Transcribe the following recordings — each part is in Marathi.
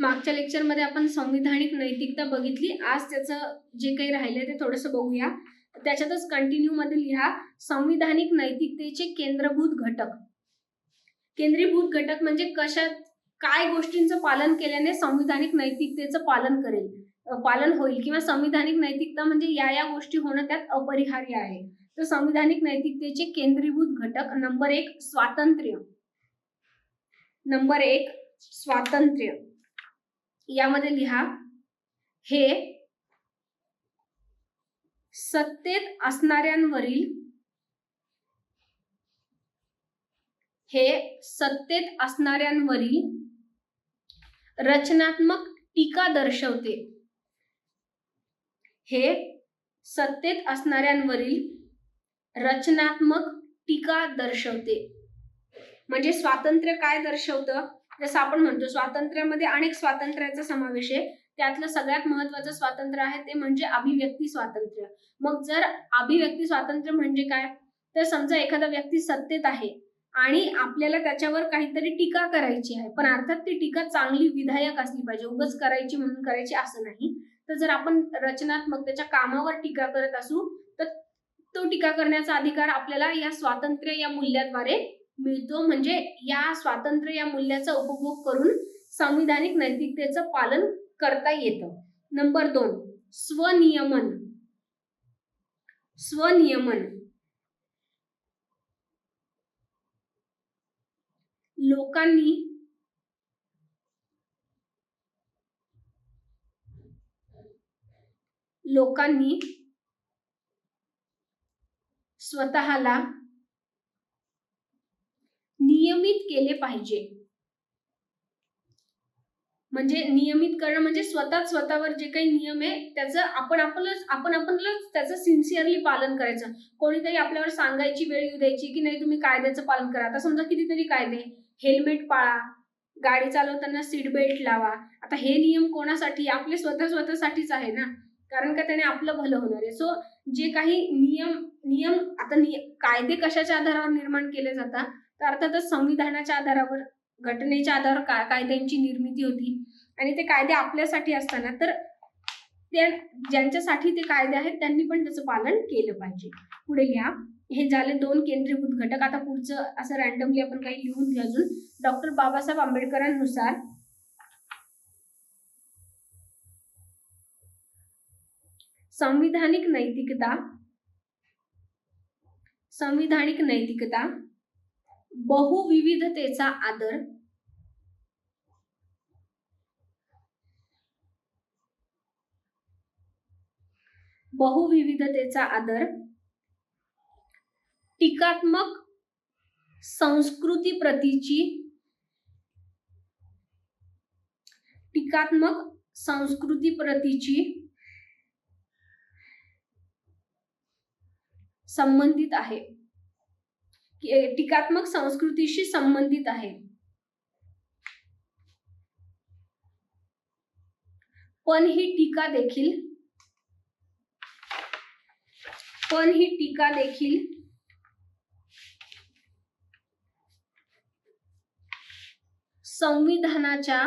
मागच्या लेक्चरमध्ये आपण संविधानिक नैतिकता बघितली. आज त्याचं जे काही राहिलंय ते थोडंसं बघूया. त्याच्यातच कंटिन्यू मध्ये लिहा संविधानिक नैतिकतेचे केंद्रभूत घटक. केंद्रीभूत घटक म्हणजे कशात काय गोष्टींचं पालन केल्याने संविधानिक नैतिकतेचं पालन करेल पालन होईल किंवा संविधानिक नैतिकता म्हणजे या या गोष्टी होणं त्यात अपरिहार्य आहे. तर संविधानिक नैतिकतेचे केंद्रीभूत घटक नंबर एक स्वातंत्र्य. नंबर एक स्वातंत्र्य. यामध्ये लिहा. हे सत्तेत असणाऱ्यांवरील हे सत्तेत असणाऱ्यांवरील रचनात्मक टीका दर्शवते. हे सत्तेत असणाऱ्यांवरील रचनात्मक टीका दर्शवते. म्हणजे स्वातंत्र्य काय दर्शवतं? जसं आपण म्हणतो स्वातंत्र्यामध्ये अनेक स्वातंत्र्याचा समावेश आहे. त्यातलं सगळ्यात महत्वाचं स्वातंत्र्य आहे ते म्हणजे अभिव्यक्ती स्वातंत्र्य. मग जर अभिव्यक्ती स्वातंत्र्य म्हणजे काय? तर समजा एखादा व्यक्ती सत्तेत आहे आणि आपल्याला त्याच्यावर काहीतरी टीका करायची आहे पण अर्थात ती टीका चांगली विधायक असली पाहिजे उगच करायची म्हणून करायची असं नाही. तर जर आपण रचनात्मक त्याच्या कामावर टीका करत असू तर तो टीका करण्याचा अधिकार आपल्याला या स्वातंत्र्य या मूल्याद्वारे मिळतो. म्हणजे या स्वातंत्र्य या मूल्याचा उपभोग करून संविधानिक नैतिकतेचं पालन करता येतं. नंबर दोन स्वनियमन. स्वनियमन. लोकांनी लोकांनी स्वतःला नियमित केले पाहिजे. म्हणजे नियमित करणं म्हणजे स्वतःच स्वतःवर जे काही नियम आहे त्याचं आपण आपलंच आपण आपणच त्याचं सिन्सिअरली पालन करायचं. कोणीतरी आपल्यावर सांगायची वेळ येऊ द्यायची की नाही तुम्ही कायद्याचं पालन करा. आता समजा कितीतरी कायदे हेल्मेट पाळा गाडी चालवताना सीट बेल्ट लावा. आता हे नियम कोणासाठी? आपले स्वतः स्वतःसाठीच आहे ना. कारण का त्याने आपलं भलं होणार आहे. सो जे काही नियम नियम आता निय कायदे कशाच्या आधारावर निर्माण केले जातात? तर अर्थातच संविधानाच्या आधारावर घटनेच्या आधारावर का कायद्यांची निर्मिती होती आणि ते कायदे आपल्यासाठी असताना तर त्या ज्यांच्यासाठी ते कायदे आहेत त्यांनी पण त्याचं पालन केलं पाहिजे. पुढे लिहा हे झाले दोन केंद्रीभूत घटक. आता पुढचं असं रॅन्डमली आपण काही लिहून घ्या अजून. डॉक्टर बाबासाहेब आंबेडकरांनुसार संविधानिक नैतिकता संविधानिक नैतिकता बहुविविधतेचा आदर. बहुविविधतेचा आदर. टीकात्मक संस्कृती प्रतीची टीकात्मक संस्कृती प्रतीची संबंधित आहे. टीकात्मक संस्कृतीशी संबंधित आहे. पण ही टीका देखील पण ही टीका देखील संविधानाच्या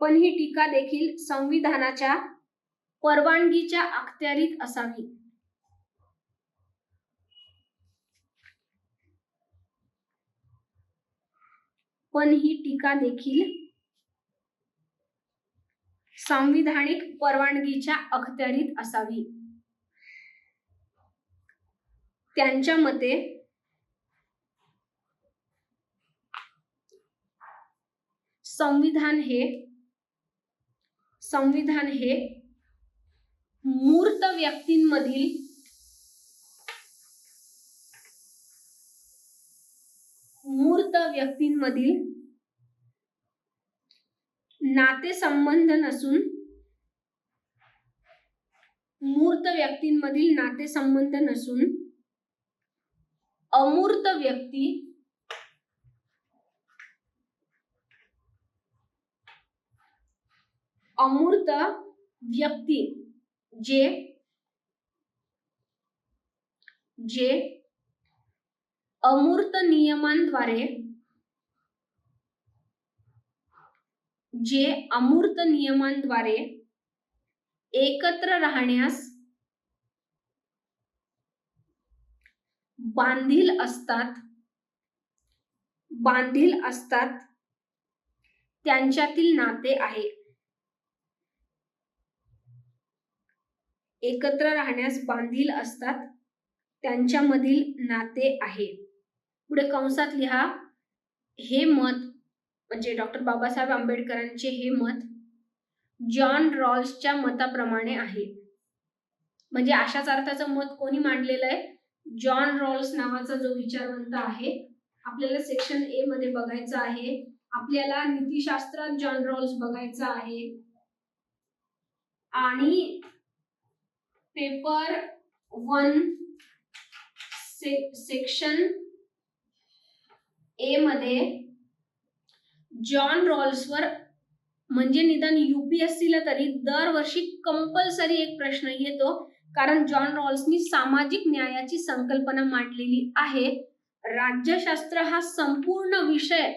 पण ही टीका देखील संविधानाच्या परवानगीच्या अखत्यारीत असावी. पण ही टीका देखील संविधानिक परवानगीच्या अखत्यारीत असावी. त्यांच्या मते संविधान हे संविधान हे मूर्त व्यक्तींमधील मूर्त व्यक्तींमधील नातेसंबंध नसून मूर्त व्यक्तींमधील नातेसंबंध नसून अमूर्त व्यक्ती अमूर्त व्यक्ती जे जे अमूर्त नियमांद्वारे जे अमूर्त नियमांद्वारे एकत्र राहण्यास बांधील असतात बांधील असतात त्यांच्यातील नाते आहे. एकत्र राहण्यास बांधील असतात. त्यांच्यामधील नाते आहे. पुढे कंसात लिहा हे मत म्हणजे डॉक्टर बाबासाहेब आंबेडकरांचे हे मत जॉन रॉल्सच्या मताप्रमाणे आहे. म्हणजे अशाच अर्थाचं मत कोणी मांडलेलं आहे? जॉन रॉल्स नावाचा जो विचारवंत आहे आपल्याला सेक्शन ए मध्ये बघायचं आहे. आपल्याला नीतीशास्त्रात जॉन रॉल्स बघायचा आहे. आणि पेपर वन से, सेक्शन ए मध्ये जॉन रॉल्सवर म्हणजे निदान युपीएससीला तरी दरवर्षी कंपल्सरी एक प्रश्न येतो. कारण जॉन रॉल्सनी सामाजिक न्यायाची संकल्पना मांडलेली आहे. राज्यशास्त्र हा संपूर्ण विषय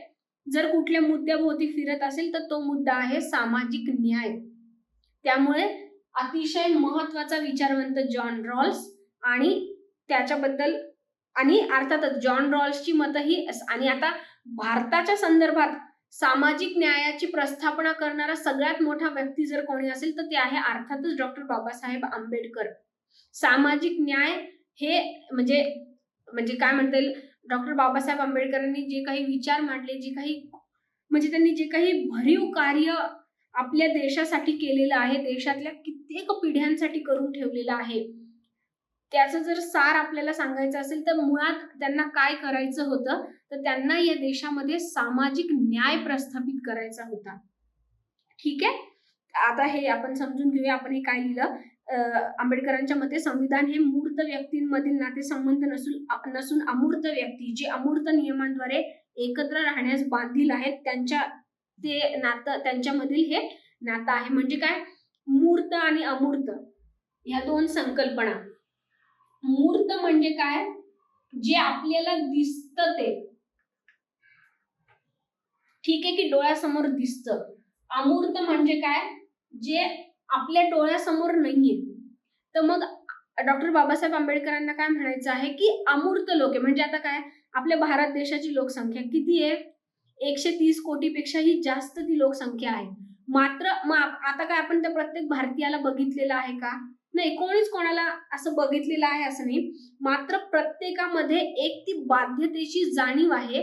जर कुठल्या मुद्द्याभोवती फिरत असेल तर तो मुद्दा आहे सामाजिक न्याय. त्यामुळे अतिशय महत्त्वाचा विचारवंत जॉन रॉल्स आणि त्याच्याबद्दल आणि अर्थातच जॉन रॉल्सची मतं ही आणि आता भारताच्या संदर्भात सामाजिक न्यायाची प्रस्थापना करणारा सगळ्यात मोठा व्यक्ती जर कोणी असेल तर ते आहे अर्थातच डॉक्टर बाबासाहेब आंबेडकर. सामाजिक न्याय हे म्हणजे म्हणजे काय म्हणता येईल? डॉक्टर बाबासाहेब आंबेडकरांनी जे काही विचार मांडले जे काही म्हणजे त्यांनी जे काही भरीव कार्य आपल्या देशासाठी केलेलं आहे देशातल्या कित्येक पिढ्यांसाठी करून ठेवलेलं आहे. त्याचं जर सार आपल्याला सांगायचं असेल तर मुळात त्यांना काय करायचं होतं? तर त्यांना या देशामध्ये सामाजिक न्याय प्रस्थापित करायचा होता. ठीक आहे? आता हे आपण समजून घेऊया आपण हे काय लिहिलं? आंबेडकरांच्या मते संविधान हे मूर्त व्यक्तींमधील नातेसंबंध नसून नसून अमूर्त व्यक्ती जे अमूर्त नियमांद्वारे एकत्र राहण्यास बांधील आहेत त्यांच्या ते नातं त्यांच्यामधील हे नातं आहे. म्हणजे काय? मूर्त आणि अमूर्त. ह्या दोन संकल्पना. मूर्त म्हणजे काय? जे आपल्याला दिसत ते. ठीक आहे की डोळ्यासमोर दिसत? अमूर्त म्हणजे काय? जे आपल्या डोळ्यासमोर नाहीये. तर मग डॉक्टर बाबासाहेब आंबेडकरांना काय म्हणायचं आहे की अमूर्त लोक आहे. म्हणजे आता काय? आपल्या भारत देशाची लोकसंख्या किती आहे? एकशे तीस कोटीपेक्षाही जास्त ती लोकसंख्या आहे. मात्र मग आता काय आपण त्या प्रत्येक भारतीयाला बघितलेलं आहे का? नाही कोणीच कोणाला असं बघितलेलं आहे असं नाही. मात्र प्रत्येकामध्ये एक ती बाध्यतेची जाणीव आहे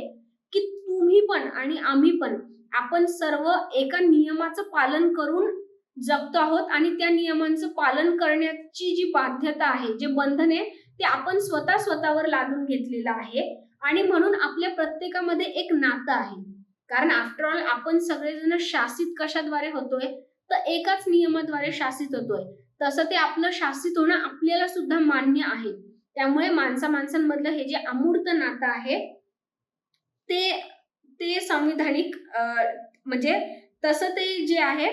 की तुम्ही पण आणि आम्ही पण आपण सर्व एका नियमाचं पालन करून जगतो आहोत आणि त्या नियमांचं पालन करण्याची जी बाध्यता आहे जे बंधन आहे ते आपण स्वतः स्वतःवर लादून घेतलेलं आहे. आणि म्हणून आपल्या प्रत्येकामध्ये एक नातं आहे. कारण आफ्टर ऑल आपण सगळेजण शासित कशाद्वारे होतोय? तर एकाच नियमाद्वारे शासित होतोय. तसं ते आपलं शासित होणं आपल्याला सुद्धा मान्य आहे. त्यामुळे माणसा माणसांमधलं हे जे अमूर्त नातं आहे ते ते संविधानिक म्हणजे तसं ते जे आहे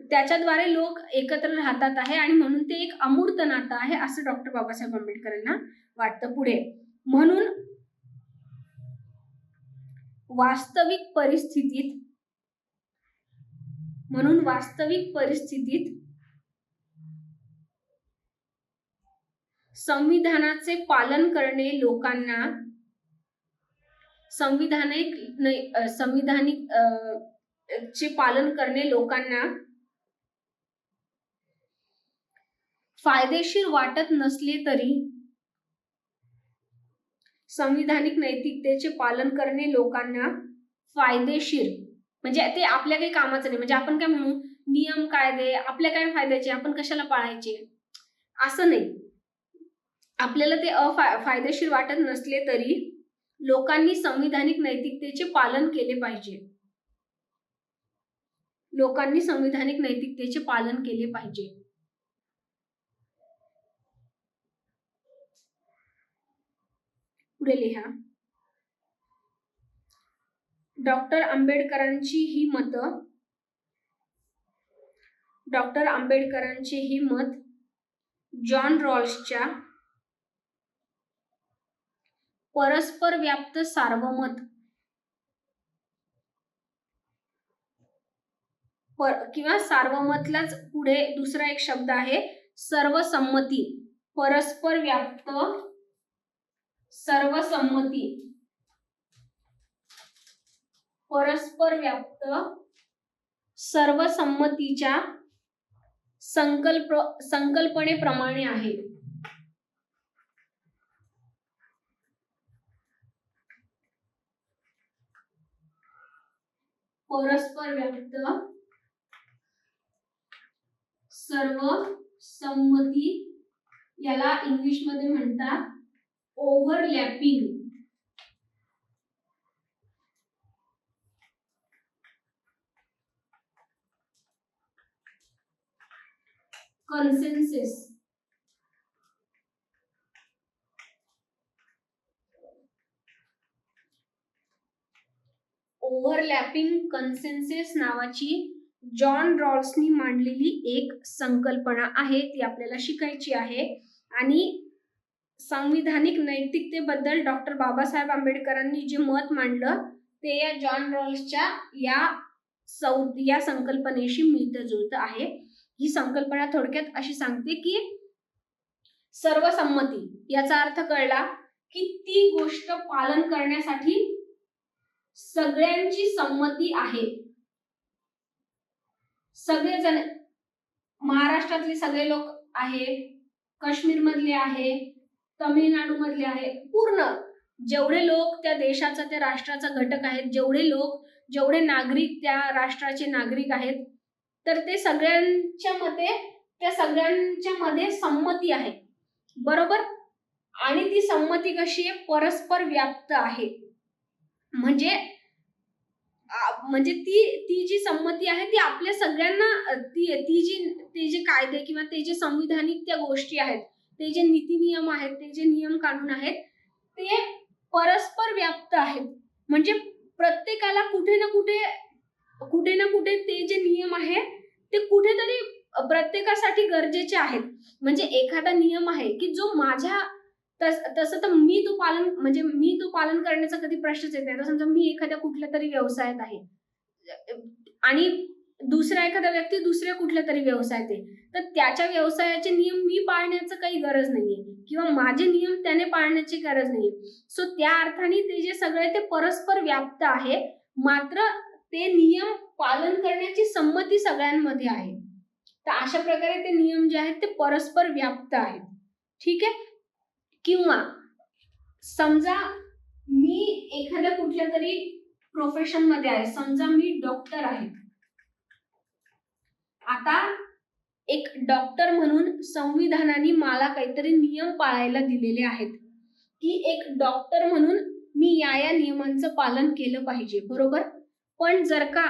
त्याच्याद्वारे लोक एकत्र राहतात आहे आणि म्हणून ते एक अमूर्त नातं आहे असं डॉक्टर बाबासाहेब आंबेडकरांना वाटतं पुढे. म्हणून वास्तविक परिस्थितीत म्हणून वास्तविक परिस्थितीत संविधानाचे पालन करणे लोकांना संविधानिक संविधानिक चे पालन करणे लोकांना फायदेशीर वाटत नसले तरी संविधानिक नैतिकतेचे पालन करणे लोकांना फायदेशीर. म्हणजे ते आपल्या काही कामाचं नाही. म्हणजे आपण काय म्हणू? नियम कायदे आपल्या काय फायद्याचे? आपण कशाला पाळायचे? असं नाही. आपल्याला ते अफायदेशीर वाटत नसले तरी लोकांनी संविधानिक नैतिकतेचे पालन केले पाहिजे. लोकांनी संविधानिक नैतिकतेचे पालन केले पाहिजे. पुढे लिहा. डॉक्टर आंबेडकरांची ही मत. डॉक्टर आंबेडकरांचे ही मत जॉन रॉल्सच्या परस्पर व्याप्त सार्वमत. पर- किंवा सार्वमतलाच पुढे दुसरा एक शब्द आहे सर्वसंमती. परस्पर व्याप्त सर्वसंमती. परस्पर व्याप्त सर्वसंमतीच्या संकल्प संकल्पनेप्रमाणे आहे. परस्पर व्याप्त सर्व संमती याला इंग्लिशमध्ये म्हणतात ओव्हरलॅपिंग. कन्सेन्सेस. ओव्हरलॅपिंग कन्सेन्सेस नावाची जॉन रॉल्सनी मांडलेली एक संकल्पना आहे ती आपल्याला शिकायची आहे. आणि संविधानिक नैतिकतेबद्दल डॉक्टर बाबासाहेब आंबेडकरांनी जे मत मांडलं ते या जॉन रॉल्सच्या या सौ या संकल्पनेशी मिळतं जुळत आहे. ही संकल्पना थोडक्यात अशी सांगते की सर्वसंमती याचा अर्थ कळला की ती गोष्ट पालन करण्यासाठी सगळ्यांची संमती आहे. सगळेजण महाराष्ट्रातले सगळे लोक आहे काश्मीर मधले आहे तमिळनाडू मधले आहे. पूर्ण जेवढे लोक त्या देशाचा त्या राष्ट्राचा घटक आहेत जेवढे लोक जेवढे नागरिक त्या राष्ट्राचे नागरिक आहेत तर ते सगळ्यांच्या मते त्या सगळ्यांच्या मध्ये संमती आहे. बरोबर? आणि ती संमती कशी आहे? परस्पर व्याप्त आहे. म्हणजे म्हणजे ती ती जी संमती आहे ती आपल्या सगळ्यांना ती ती जी ते जे कायदे किंवा ते जे संविधानिक त्या गोष्टी आहेत ते जे नीती नियम आहेत ते जे नियम कानून आहेत ते परस्पर व्याप्त आहेत. म्हणजे प्रत्येकाला कुठे ना कुठे कुठे ना कुठे ते जे नियम आहे ते कुठेतरी प्रत्येकासाठी गरजेचे आहेत. म्हणजे एखादा नियम आहे की जो माझ्या तस तसं तर मी तो पालन म्हणजे मी तो पालन करण्याचा कधी प्रश्नच येत नाही. तर समजा मी एखाद्या कुठल्या तरी व्यवसायात आहे. आणि दुसरा एखादा व्यक्ती दुसऱ्या कुठल्या तरी व्यवसायात आहे. तर त्याच्या व्यवसायाचे नियम मी पाळण्याचं काही गरज नाहीये. किंवा माझे नियम त्याने पाळण्याची गरज नाहीये. सो त्या अर्थाने ते जे सगळे ते परस्पर व्याप्त आहे. मात्र ते नियम पालन करण्याची संमती सगळ्यांमध्ये आहे. तर अशा प्रकारे ते नियम जे आहेत ते परस्पर व्याप्त आहेत. ठीक आहे? किंवा समजा मी एखाद्या कुठल्या तरी प्रोफेशनमध्ये आहे. समजा मी डॉक्टर आहे. आता एक डॉक्टर म्हणून संविधानाने मला काहीतरी नियम पाळायला दिलेले आहेत. की एक डॉक्टर म्हणून मी या या नियमांचं पालन केलं पाहिजे बरोबर? पण जर का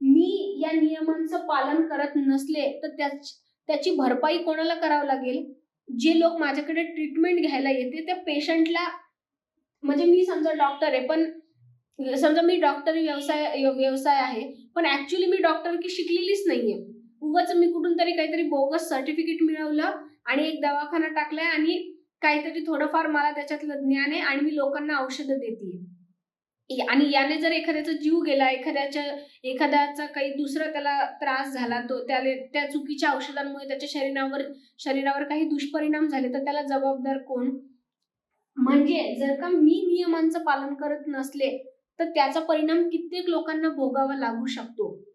मी या नियमांचं पालन करत नसले तर त्याच त्याची भरपाई कोणाला करावं लागेल? जे लोक माझ्याकडे ट्रीटमेंट घ्यायला येते त्या पेशंटला म्हणजे मी समजा डॉक्टर आहे पण समजा मी डॉक्टर व्यवसाय व्यवसाय आहे पण ऍक्च्युली मी डॉक्टर की शिकलेलीच नाहीये. उगाच मी कुठून तरी काहीतरी बोगस सर्टिफिकेट मिळवलं आणि एक दवाखाना टाकलाय आणि काहीतरी थोडंफार मला त्याच्यातलं ज्ञान आहे आणि मी लोकांना औषधं देते आणि याने जर एखाद्याचा जीव गेला एखाद्याच्या एखाद्याचा काही दुसरा त्याला त्रास झाला तो त्याला त्या चुकीच्या औषधांमुळे त्याच्या शरीरावर शरीरावर काही दुष्परिणाम झाले तर त्याला जबाबदार कोण? म्हणजे जर का मी नियमांचं पालन करत नसले तर त्याचा परिणाम कित्येक लोकांना भोगावा लागू शकतो.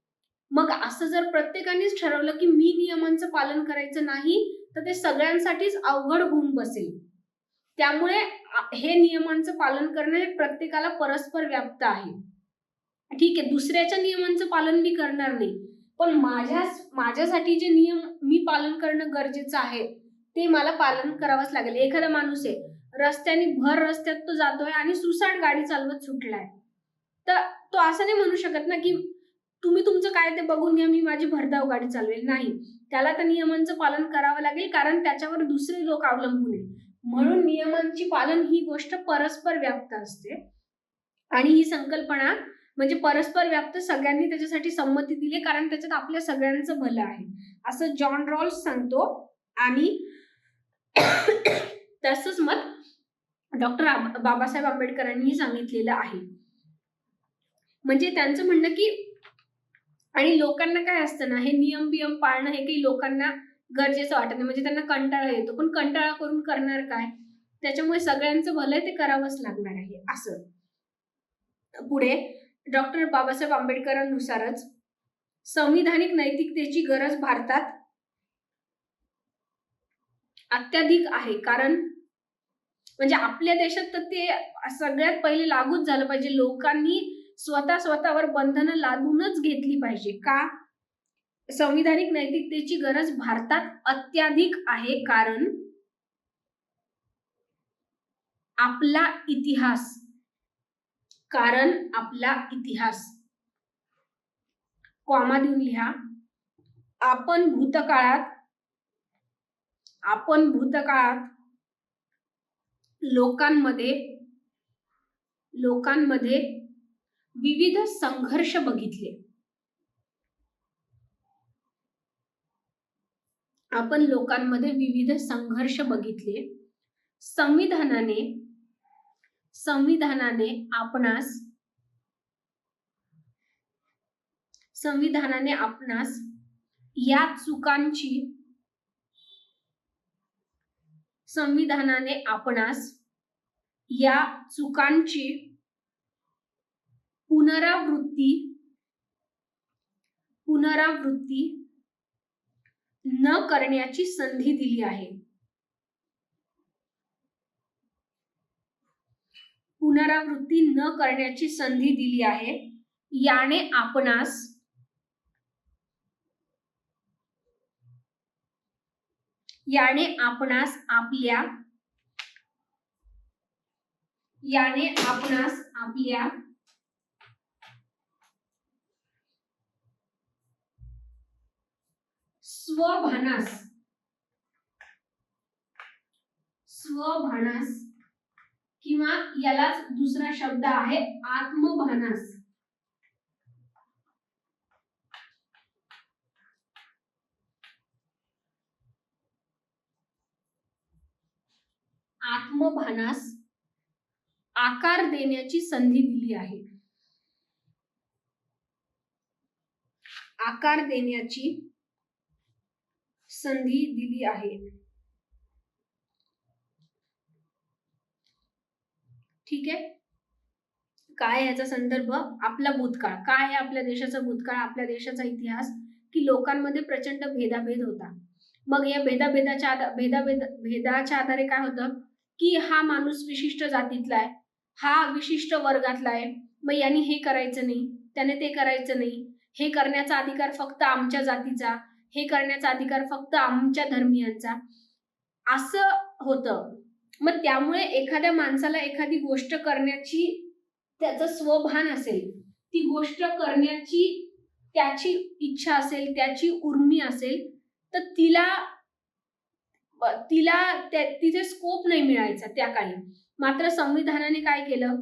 मग असं जर प्रत्येकानेच ठरवलं की मी नियमांचं पालन करायचं नाही तर ते सगळ्यांसाठीच अवघड होऊन बसेल. त्यामुळे हे नियमांचं पालन करणं हे प्रत्येकाला परस्पर व्याप्त आहे. ठीक आहे दुसऱ्याच्या नियमांचं पालन मी करणार नाही पण माझ्या माझ्यासाठी जे नियम मी पालन करणं गरजेचं आहे ते मला पालन करावंच लागेल. एखादा माणूस आहे रस्त्याने भर रस्त्यात तो जातोय आणि सुसाट गाडी चालवत सुटलाय. तर तो असं नाही म्हणू शकत ना की तुम्ही तुमचं काय ते बघून घ्या मी माझी भरधाव गाडी चालवेल. नाही. त्याला त्या नियमांचं पालन करावं लागेल कारण त्याच्यावर दुसरे लोक अवलंबून आहेत. म्हणून नियमांची पालन ही गोष्ट परस्पर व्याप्त असते. आणि ही संकल्पना म्हणजे परस्पर व्याप्त सगळ्यांनी त्याच्यासाठी संमती दिली कारण त्याच्यात आपल्या सगळ्यांचं भलं आहे. असं जॉन रॉल्स सांगतो. आणि तसंच मत डॉक्टर बाबासाहेब आंबेडकरांनी सांगितलेलं आहे. म्हणजे त्यांचं म्हणणं की आणि लोकांना काय असतं ना हे नियम बियम पाळणं हे काही लोकांना गरजेचं वाटत नाही. म्हणजे त्यांना कंटाळा येतो. पण कंटाळा करून करणार काय? त्याच्यामुळे सगळ्यांचं भलंय ते करावंच लागणार आहे. असं. पुढे डॉक्टर बाबासाहेब आंबेडकरांनुसारच संविधानिक नैतिकतेची गरज भारतात अत्याधिक आहे. कारण म्हणजे आपल्या देशात तर ते सगळ्यात पहिले लागूच झालं पाहिजे. लोकांनी स्वतः स्वतःवर बंधनं लादूनच घेतली पाहिजे. का? संविधानिक नैतिकतेची गरज भारतात अत्याधिक आहे. कारण आपला इतिहास कारण आपला इतिहास. कॉमा देऊन लिहा. आपण भूतकाळात आपण भूतकाळात लोकांमध्ये लोकांमध्ये विविध संघर्ष बघितले. आपण लोकांमध्ये विविध संघर्ष बघितले. संविधानाने संविधानाने आपणास संविधानाने आपणास या चुकांची संविधानाने आपणास या चुकांची पुनरावृत्ती पुनरावृत्ती न करण्याची संधी दिली आहे. पुनरावृत्ती न करण्याची संधी दिली आहे. याने आपणास याने आपणास आपल्या याने आपणास आपल्या स्वभानास. स्वभानास किंवा यालाच दुसरा शब्द आहे आत्मभानास. आत्मभानास आकार देण्याची संधी दिली आहे. आकार देण्याची संधी दिली आहे. ठीक आहे? काय याचा संदर्भ? आपला भूतकाळ. काय आहे आपल्या देशाचा भूतकाळ? आपल्या देशाचा इतिहास? की लोकांमध्ये प्रचंड भेदाभेद होता. मग या भेदाभेदाच्या भेदाभेद भेदाच्या आधारे काय होतं? की हा माणूस विशिष्ट जातीतला आहे. हा विशिष्ट वर्गातला आहे. मग यांनी हे करायचं नाही. त्याने ते करायचं नाही. हे करण्याचा अधिकार फक्त आमच्या जातीचा. हे करण्याचा अधिकार फक्त आमच्या धर्मियांचा. असं होतं. मग त्यामुळे एखाद्या माणसाला एखादी गोष्ट करण्याची त्याचं स्वभान असेल ती गोष्ट करण्याची त्याची इच्छा असेल त्याची उर्मी असेल तर तिला तिला तिथे स्कोप नाही मिळायचा त्या काळी. मात्र संविधानाने काय केलं?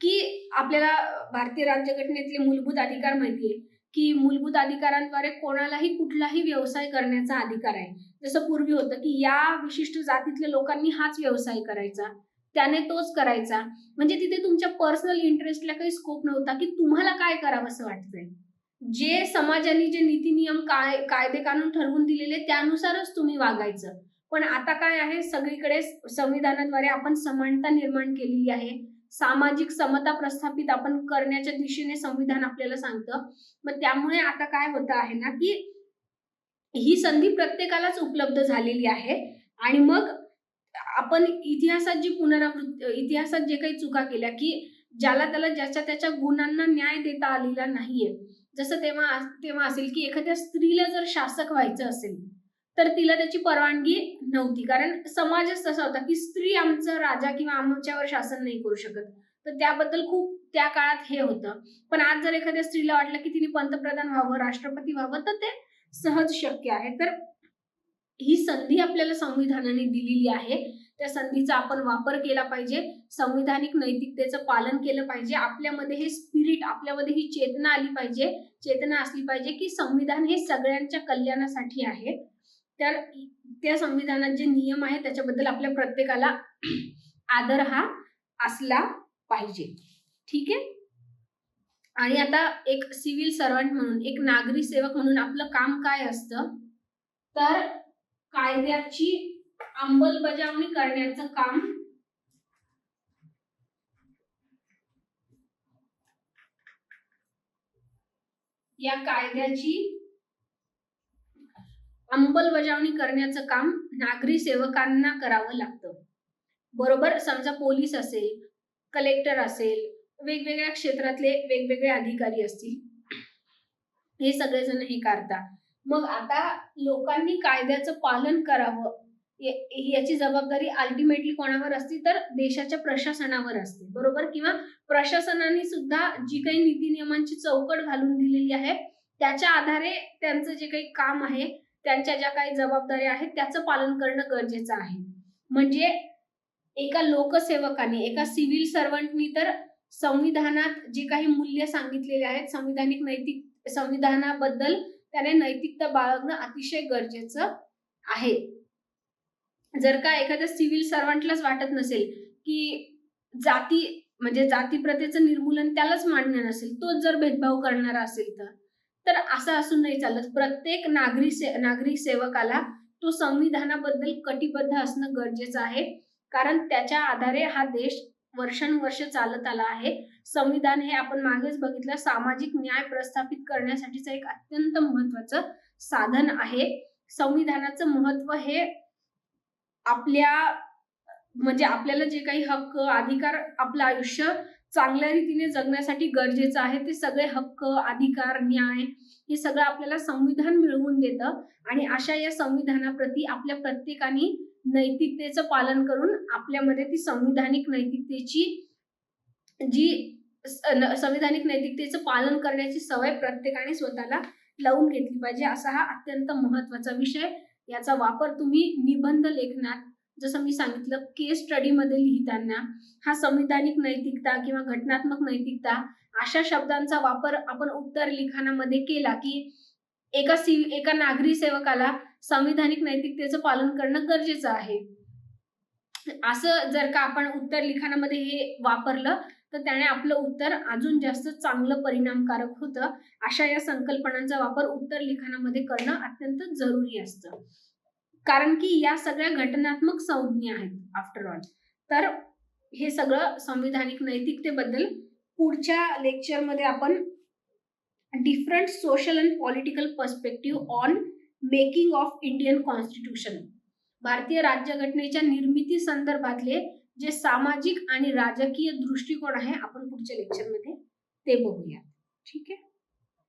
की आपल्याला भारतीय राज्यघटनेतले मूलभूत अधिकार माहितीये. की मूलभूत अधिकारांद्वारे कोणालाही कुठलाही व्यवसाय करण्याचा अधिकार आहे. जसं पूर्वी होतं की या विशिष्ट जातीतल्या लोकांनी हाच व्यवसाय करायचा. त्याने तोच करायचा. म्हणजे तिथे तुमच्या पर्सनल इंटरेस्टला काही स्कोप नव्हता की तुम्हाला काय करावं असं वाटतंय. जे समाजाने जे नीती नियम काय कायदे कानून ठरवून दिलेले त्यानुसारच तुम्ही वागायचं. पण आता काय आहे? सगळीकडे संविधानाद्वारे आपण समानता निर्माण केलेली आहे. सामाजिक समता प्रस्थापित आपण करण्याच्या दिशेने संविधान आपल्याला सांगतं. मग त्यामुळे आता काय होतं आहे ना की ही संधी प्रत्येकालाच उपलब्ध झालेली आहे. आणि मग आपण इतिहासात जी पुनरावृत्ती इतिहासात जे काही चुका केल्या की ज्याला त्याला ज्याच्या त्याच्या गुणांना न्याय देता आलेला नाहीये. जसं तेव्हा तेव्हा असेल की एखाद्या स्त्रीला जर शासक व्हायचं असेल तर तिला त्याची परवानगी नव्हती. कारण समाजच तसा होता की स्त्री आमचं राजा किंवा आमच्यावर शासन नाही करू शकत. तर त्याबद्दल खूप त्या काळात हे होतं. पण आज जर एखाद्या स्त्रीला वाटलं की तिने पंतप्रधान व्हावं राष्ट्रपती व्हावं तर ते सहज शक्य आहे. तर ही संधी आपल्याला संविधानाने दिलेली आहे. त्या संधीचा आपण वापर केला पाहिजे. संविधानिक नैतिकतेचं पालन केलं पाहिजे. आपल्यामध्ये हे स्पिरिट आपल्यामध्ये ही चेतना आली पाहिजे. चेतना असली पाहिजे की संविधान हे सगळ्यांच्या कल्याणासाठी आहे. तर त्या संविधानात जे नियम आहे त्याच्याबद्दल आपल्या प्रत्येकाला आदर हा असला पाहिजे. ठीक आहे? आणि आता एक सिव्हिल सर्वंट म्हणून एक नागरी सेवक म्हणून आपलं काम काय असतं? तर कायद्याची अंमलबजावणी करण्याचं काम या कायद्याची अंमलबजावणी करण्याचं काम नागरी सेवकांना करावं लागतं. बरोबर समजा पोलीस असेल कलेक्टर असेल वेगवेगळ्या क्षेत्रातले वेगवेगळे अधिकारी असतील हे सगळेजण हे करतात. मग आता लोकांनी कायद्याचं पालन करावं याची जबाबदारी अल्टिमेटली कोणावर असते? तर देशाच्या प्रशासनावर असते. बरोबर? किंवा प्रशासनाने सुद्धा जी काही नीती नियमांची चौकट घालून दिलेली आहे त्याच्या आधारे त्यांचं जे काही काम आहे त्यांच्या ज्या काही जबाबदाऱ्या आहेत त्याचं पालन करणं गरजेचं आहे. म्हणजे एका लोकसेवकाने एका सिव्हिल सर्वंटनी तर संविधानात जे काही मूल्य सांगितलेले आहेत संविधानिक नैतिक संविधानाबद्दल त्याने नैतिकता बाळगणं अतिशय गरजेचं आहे. जर का एखाद्या सिव्हिल सर्वंटलाच वाटत नसेल की जाती म्हणजे जाती प्रथेचं निर्मूलन त्यालाच मान्य नसेल तोच जर भेदभाव करणारा असेल तर. तर असं असून नाही चालत. प्रत्येक नागरी से नागरिक सेवकाला तो संविधानाबद्दल कटिबद्ध असणं गरजेचं आहे. कारण त्याच्या आधारे हा देश वर्षानुवर्ष चालत आला आहे. संविधान हे आपण मागेच बघितलं. सामाजिक न्याय प्रस्थापित करण्यासाठीचं एक अत्यंत महत्वाचं साधन आहे. संविधानाचं महत्त्व हे आपल्या म्हणजे आपल्याला जे काही हक्क अधिकार आपलं आयुष्य चांगल्या रीतीने जगण्यासाठी गरजेचं आहे. ते सगळे हक्क अधिकार न्याय हे सगळं आपल्याला संविधान मिळवून देतं आणि अशा या संविधानाप्रती आपल्या प्रत्येकाने नैतिकतेचं पालन करून आपल्यामध्ये ती संविधानिक नैतिकतेची जी न- संविधानिक नैतिकतेचं पालन करण्याची सवय प्रत्येकाने स्वतःला लावून घेतली पाहिजे. असा हा अत्यंत महत्त्वाचा विषय. याचा वापर तुम्ही निबंध लेखनात जसं मी सांगितलं केस स्टडीमध्ये लिहिताना हा संविधानिक नैतिकता किंवा घटनात्मक नैतिकता अशा शब्दांचा वापर आपण उत्तर लिखाणामध्ये केला की एका सिव एका नागरी सेवकाला संविधानिक नैतिकतेचं पालन करणं गरजेचं आहे. असं जर का आपण उत्तर लिखाणामध्ये हे वापरलं तर त्याने आपलं उत्तर अजून जास्त चांगलं परिणामकारक होतं. अशा या संकल्पनांचा वापर उत्तर लिखाणामध्ये करणं अत्यंत जरुरी असतं. कारण की या सगळ्या घटनात्मक संज्ञा आहेत आफ्टर ऑल तर हे सगळं संविधानिक नैतिकतेबद्दल पुढच्या लेक्चरमध्ये आपण different social and political perspective on making of Indian constitution भारतीय राज्यघटनेच्या निर्मिती संदर्भातले जे सामाजिक आणि राजकीय दृष्टिकोन आहे आपण पुढच्या लेक्चरमध्ये ते बघूया ठीक आहे?